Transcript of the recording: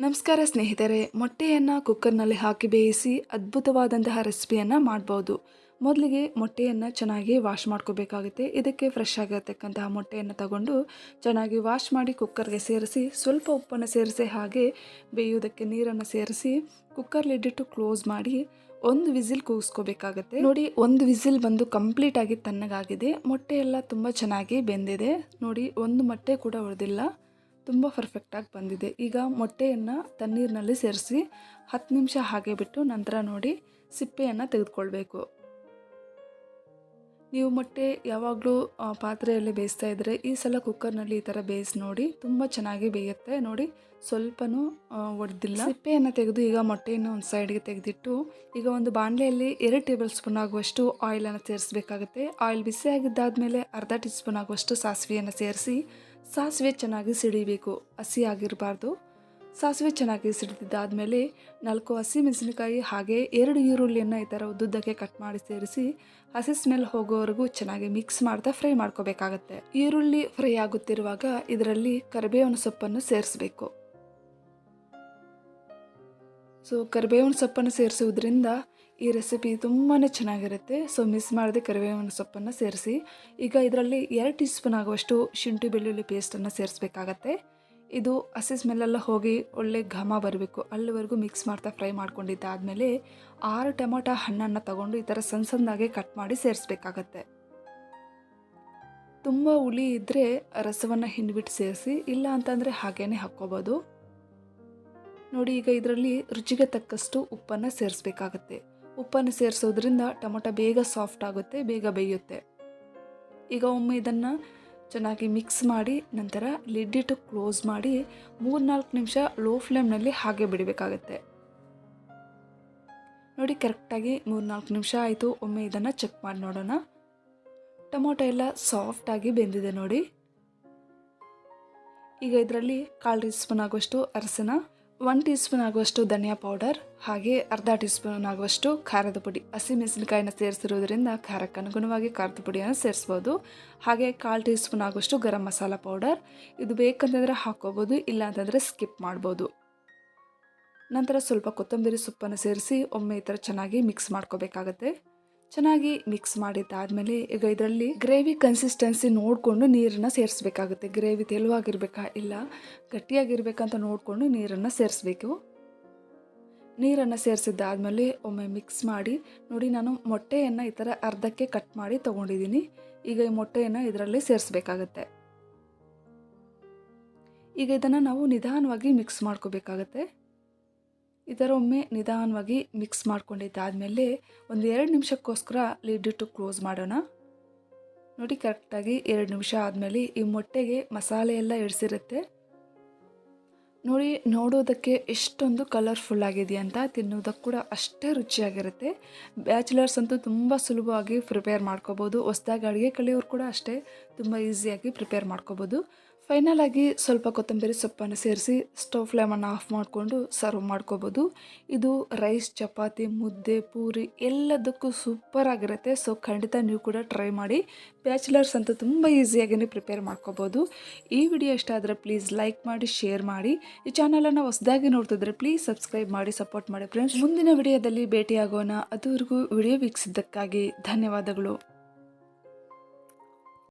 ನಮಸ್ಕಾರ ಸ್ನೇಹಿತರೆ, ಮೊಟ್ಟೆಯನ್ನು ಕುಕ್ಕರ್ನಲ್ಲಿ ಹಾಕಿ ಬೇಯಿಸಿ ಅದ್ಭುತವಾದಂತಹ ರೆಸಿಪಿಯನ್ನು ಮಾಡ್ಬೋದು. ಮೊದಲಿಗೆ ಮೊಟ್ಟೆಯನ್ನು ಚೆನ್ನಾಗಿ ವಾಶ್ ಮಾಡ್ಕೋಬೇಕಾಗುತ್ತೆ. ಇದಕ್ಕೆ ಫ್ರೆಶ್ ಆಗಿರತಕ್ಕಂತಹ ಮೊಟ್ಟೆಯನ್ನು ತಗೊಂಡು ಚೆನ್ನಾಗಿ ವಾಶ್ ಮಾಡಿ ಕುಕ್ಕರ್ಗೆ ಸೇರಿಸಿ, ಸ್ವಲ್ಪ ಉಪ್ಪನ್ನು ಸೇರಿಸಿ ಹಾಗೆ ಬೇಯುವುದಕ್ಕೆ ನೀರನ್ನು ಸೇರಿಸಿ ಕುಕ್ಕರ್ ಲಿಡ್ಡಿಟ್ಟು ಕ್ಲೋಸ್ ಮಾಡಿ ಒಂದು ವಿಸಿಲ್ ಕೂಗಿಸ್ಕೋಬೇಕಾಗತ್ತೆ. ನೋಡಿ, ಒಂದು ವಿಸಿಲ್ ಬಂದು ಕಂಪ್ಲೀಟ್ ಆಗಿ ತಣ್ಣಗಾಗಿದೆ. ಮೊಟ್ಟೆ ಎಲ್ಲ ತುಂಬ ಚೆನ್ನಾಗಿ ಬೆಂದಿದೆ. ನೋಡಿ, ಒಂದು ಮೊಟ್ಟೆ ಕೂಡ ಉಳಿದಿಲ್ಲ. ತುಂಬ ಪರ್ಫೆಕ್ಟಾಗಿ ಬಂದಿದೆ. ಈಗ ಮೊಟ್ಟೆಯನ್ನು ತಣ್ಣೀರಿನಲ್ಲಿ ಸೇರಿಸಿ ಹತ್ತು ನಿಮಿಷ ಹಾಗೆ ಬಿಟ್ಟು ನಂತರ ನೋಡಿ ಸಿಪ್ಪೆಯನ್ನು ತೆಗೆದುಕೊಳ್ಬೇಕು. ನೀವು ಮೊಟ್ಟೆ ಯಾವಾಗಲೂ ಪಾತ್ರೆಯಲ್ಲಿ ಬೇಯಿಸ್ತಾ ಇದ್ದರೆ ಈ ಸಲ ಕುಕ್ಕರ್ನಲ್ಲಿ ಈ ಥರ ಬೇಯಿಸಿ ನೋಡಿ ತುಂಬ ಚೆನ್ನಾಗಿ ಬೇಯುತ್ತೆ. ನೋಡಿ ಸ್ವಲ್ಪನೂ ಒಡೆದಿಲ್ಲ. ಸಿಪ್ಪೆಯನ್ನು ತೆಗೆದು ಈಗ ಮೊಟ್ಟೆಯನ್ನು ಒಂದು ಸೈಡ್ಗೆ ತೆಗೆದಿಟ್ಟು ಈಗ ಒಂದು ಬಾಣಲೆಯಲ್ಲಿ ಎರಡು ಟೇಬಲ್ ಸ್ಪೂನ್ ಆಗುವಷ್ಟು ಆಯಿಲನ್ನು ಸೇರಿಸಬೇಕಾಗುತ್ತೆ. ಆಯಿಲ್ ಬಿಸಿ ಆಗಿದ್ದಾದಮೇಲೆ ಅರ್ಧ ಟೀ ಸ್ಪೂನ್ ಆಗುವಷ್ಟು ಸಾಸಿವೆಯನ್ನು ಸೇರಿಸಿ ಸಾಸಿವೆ ಚೆನ್ನಾಗಿ ಸಿಡಿಬೇಕು, ಹಸಿ ಆಗಿರಬಾರ್ದು. ಸಾಸಿವೆ ಚೆನ್ನಾಗಿ ಸಿಡಿದಿದ್ದಾದಮೇಲೆ ನಾಲ್ಕು ಹಸಿ ಮೆಣಸಿನಕಾಯಿ ಹಾಗೆ ಎರಡು ಈರುಳ್ಳಿಯನ್ನು ಈ ಥರ ಉದ್ದುದ್ದಕ್ಕೆ ಕಟ್ ಮಾಡಿ ಸೇರಿಸಿ ಹಸಿ ಸ್ಮೆಲ್ ಹೋಗೋವರೆಗೂ ಚೆನ್ನಾಗಿ ಮಿಕ್ಸ್ ಮಾಡ್ತಾ ಫ್ರೈ ಮಾಡ್ಕೋಬೇಕಾಗತ್ತೆ. ಈರುಳ್ಳಿ ಫ್ರೈ ಆಗುತ್ತಿರುವಾಗ ಇದರಲ್ಲಿ ಕರಿಬೇವಿನ ಸೊಪ್ಪನ್ನು ಸೇರಿಸಬೇಕು. ಸೊ, ಕರಿಬೇವಿನ ಸೊಪ್ಪನ್ನು ಸೇರಿಸುವುದರಿಂದ ಈ ರೆಸಿಪಿ ತುಂಬಾ ಚೆನ್ನಾಗಿರುತ್ತೆ. ಸೊ ಮಿಸ್ ಮಾಡದೆ ಕರಿಬೇವಿನ ಸೊಪ್ಪನ್ನು ಸೇರಿಸಿ. ಈಗ ಇದರಲ್ಲಿ ಎರಡು ಟೀ ಸ್ಪೂನ್ ಆಗುವಷ್ಟು ಶುಂಠಿ ಬೆಳ್ಳುಳ್ಳಿ ಪೇಸ್ಟನ್ನು ಸೇರಿಸ್ಬೇಕಾಗತ್ತೆ. ಇದು ಹಸಿ ಸ್ಮೆಲ್ಲೆಲ್ಲ ಹೋಗಿ ಒಳ್ಳೆ ಘಮ ಬರಬೇಕು. ಅಲ್ಲಿವರೆಗೂ ಮಿಕ್ಸ್ ಮಾಡ್ತಾ ಫ್ರೈ ಮಾಡ್ಕೊಂಡಿದ್ದಾದಮೇಲೆ ಆರು ಟೊಮೊಟೊ ಹಣ್ಣನ್ನು ತಗೊಂಡು ಈ ಥರ ಸಣ್ಣ ಕಟ್ ಮಾಡಿ ಸೇರಿಸ್ಬೇಕಾಗತ್ತೆ. ತುಂಬ ಹುಳಿ ಇದ್ದರೆ ರಸವನ್ನು ಹಿಂಡ್ಬಿಟ್ಟು ಸೇರಿಸಿ, ಇಲ್ಲ ಅಂತಂದರೆ ಹಾಗೇ ಹಾಕ್ಕೋಬೋದು. ನೋಡಿ, ಈಗ ಇದರಲ್ಲಿ ರುಚಿಗೆ ತಕ್ಕಷ್ಟು ಉಪ್ಪನ್ನು ಸೇರಿಸ್ಬೇಕಾಗತ್ತೆ. ಉಪ್ಪನ್ನು ಸೇರಿಸೋದ್ರಿಂದ ಟೊಮೊಟೊ ಬೇಗ ಸಾಫ್ಟ್ ಆಗುತ್ತೆ, ಬೇಗ ಬೇಯುತ್ತೆ. ಈಗ ಒಮ್ಮೆ ಇದನ್ನು ಚೆನ್ನಾಗಿ ಮಿಕ್ಸ್ ಮಾಡಿ ನಂತರ ಲಿಡ್ಡಿಟ್ಟು ಕ್ಲೋಸ್ ಮಾಡಿ ಮೂರ್ನಾಲ್ಕು ನಿಮಿಷ ಲೋ ಫ್ಲೇಮ್ನಲ್ಲಿ ಹಾಗೆ ಬಿಡಬೇಕಾಗತ್ತೆ. ನೋಡಿ ಕರೆಕ್ಟಾಗಿ ಮೂರ್ನಾಲ್ಕು ನಿಮಿಷ ಆಯಿತು, ಒಮ್ಮೆ ಇದನ್ನು ಚೆಕ್ ಮಾಡಿ ನೋಡೋಣ. ಟೊಮೊಟೊ ಎಲ್ಲ ಸಾಫ್ಟಾಗಿ ಬೆಂದಿದೆ ನೋಡಿ. ಈಗ ಇದರಲ್ಲಿ ಕಾಲು ಟೀ ಸ್ಪೂನ್ ಆಗುವಷ್ಟು ಅರಸನ ಒನ್ ಟೀ ಸ್ಪೂನ್ ಆಗುವಷ್ಟು ಧನಿಯಾ ಪೌಡರ್, ಹಾಗೆ ಅರ್ಧ ಟೀ ಸ್ಪೂನ್ ಆಗುವಷ್ಟು ಖಾರದ ಪುಡಿ. ಹಸಿಮೆಣಸಿನಕಾಯಿನ ಸೇರಿಸಿರುವುದರಿಂದ ಖಾರಕ್ಕೆ ಅನುಗುಣವಾಗಿ ಖಾರದ ಪುಡಿಯನ್ನು ಸೇರಿಸ್ಬೋದು. ಹಾಗೆ ಕಾಲು ಟೀ ಸ್ಪೂನ್ ಆಗುವಷ್ಟು ಗರಂ ಮಸಾಲ ಪೌಡರ್. ಇದು ಬೇಕಂತಂದರೆ ಹಾಕ್ಕೋಬೋದು ಇಲ್ಲ ಅಂತಂದರೆ ಸ್ಕಿಪ್ ಮಾಡ್ಬೋದು. ನಂತರ ಸ್ವಲ್ಪ ಕೊತ್ತಂಬರಿ ಸೊಪ್ಪನ್ನು ಸೇರಿಸಿ ಒಮ್ಮೆ ಈ ಥರ ಚೆನ್ನಾಗಿ ಮಿಕ್ಸ್ ಮಾಡ್ಕೋಬೇಕಾಗತ್ತೆ. ಚೆನ್ನಾಗಿ ಮಿಕ್ಸ್ ಮಾಡಿದ್ದಾದ್ಮೇಲೆ ಈಗ ಇದರಲ್ಲಿ ಗ್ರೇವಿ ಕನ್ಸಿಸ್ಟೆನ್ಸಿ ನೋಡಿಕೊಂಡು ನೀರನ್ನು ಸೇರಿಸ್ಬೇಕಾಗುತ್ತೆ. ಗ್ರೇವಿ ತೆಳುವಾಗಿರ್ಬೇಕಾ? ಇಲ್ಲ. ಗಟ್ಟಿಯಾಗಿರ್ಬೇಕಂತ ನೋಡಿಕೊಂಡು ನೀರನ್ನು ಸೇರಿಸ್ಬೇಕು. ನೀರನ್ನು ಸೇರಿಸಿದ್ದಾದಮೇಲೆ ಒಮ್ಮೆ ಮಿಕ್ಸ್ ಮಾಡಿ, ನೋಡಿ ನಾನು ಮೊಟ್ಟೆಯನ್ನು ಈ ಥರ ಅರ್ಧಕ್ಕೆ ಕಟ್ ಮಾಡಿ ತೊಗೊಂಡಿದ್ದೀನಿ. ಈಗ ಈ ಮೊಟ್ಟೆಯನ್ನು ಇದರಲ್ಲಿ ಸೇರಿಸ್ಬೇಕಾಗತ್ತೆ. ಈಗ ಇದನ್ನು ನಾವು ನಿಧಾನವಾಗಿ ಮಿಕ್ಸ್ ಮಾಡ್ಕೋಬೇಕಾಗತ್ತೆ. ಒಮ್ಮೆ ನಿಧಾನವಾಗಿ ಮಿಕ್ಸ್ ಮಾಡ್ಕೊಂಡಿದ್ದಾದಮೇಲೆ ಒಂದು ಎರಡು ನಿಮಿಷಕ್ಕೋಸ್ಕರ ಲಿಡ್ಡಿಟ್ಟು ಕ್ಲೋಸ್ ಮಾಡೋಣ. ನೋಡಿ, ಕರೆಕ್ಟಾಗಿ ಎರಡು ನಿಮಿಷ ಆದಮೇಲೆ ಈ ಮೊಟ್ಟೆಗೆ ಮಸಾಲೆ ಎಲ್ಲ ಇಡಿಸಿರುತ್ತೆ ನೋಡಿ, ನೋಡೋದಕ್ಕೆ ಎಷ್ಟೊಂದು ಕಲರ್ಫುಲ್ ಆಗಿದೆ ಅಂತ ತಿನ್ನೋದಕ್ಕೆ ಕೂಡ ಅಷ್ಟೇ ರುಚಿಯಾಗಿರುತ್ತೆ. ಬ್ಯಾಚುಲರ್ಸ್ ಅಂತೂ ತುಂಬ ಸುಲಭವಾಗಿ ಪ್ರಿಪೇರ್ ಮಾಡ್ಕೋಬೋದು. ಹೊಸ್ದಾಗಿ ಅಡುಗೆ ಕಲಿಯೋರು ಕೂಡ ಅಷ್ಟೇ ತುಂಬ ಈಸಿಯಾಗಿ ಪ್ರಿಪೇರ್ ಮಾಡ್ಕೋಬೋದು. ಫೈನಲ್ ಆಗಿ ಸ್ವಲ್ಪ ಕೊತ್ತಂಬರಿ ಸೊಪ್ಪನ್ನು ಸೇರಿಸಿ ಸ್ಟವ್ ಫ್ಲೇಮನ್ನು ಆಫ್ ಮಾಡಿಕೊಂಡು ಸರ್ವ್ ಮಾಡ್ಕೋಬೋದು. ಇದು ರೈಸ್ ಚಪಾತಿ, ಮುದ್ದೆ, ಪೂರಿ ಎಲ್ಲದಕ್ಕೂ ಸೂಪರ್ ಆಗಿರುತ್ತೆ. ಸೊ ಖಂಡಿತ ನೀವು ಕೂಡ ಟ್ರೈ ಮಾಡಿ. ಬ್ಯಾಚುಲರ್ಸ್ ಅಂತ ತುಂಬ ಈಸಿಯಾಗಿ ಪ್ರಿಪೇರ್ ಮಾಡ್ಕೋಬೋದು. ಈ ವಿಡಿಯೋ ಇಷ್ಟ ಆದರೆ ಪ್ಲೀಸ್ ಲೈಕ್ ಮಾಡಿ ಶೇರ್ ಮಾಡಿ. ಈ ಚಾನಲನ್ನು ಹೊಸದಾಗಿ ನೋಡ್ತಿದ್ರೆ ಪ್ಲೀಸ್ ಸಬ್ಸ್ಕ್ರೈಬ್ ಮಾಡಿ ಸಪೋರ್ಟ್ ಮಾಡಿ ಫ್ರೆಂಡ್ಸ್ ಮುಂದಿನ ವಿಡಿಯೋದಲ್ಲಿ ಭೇಟಿಯಾಗೋಣ. ಅದುವರೆಗೂ ವಿಡಿಯೋ ವೀಕ್ಷಿಸಿದ್ದಕ್ಕಾಗಿ ಧನ್ಯವಾದಗಳು.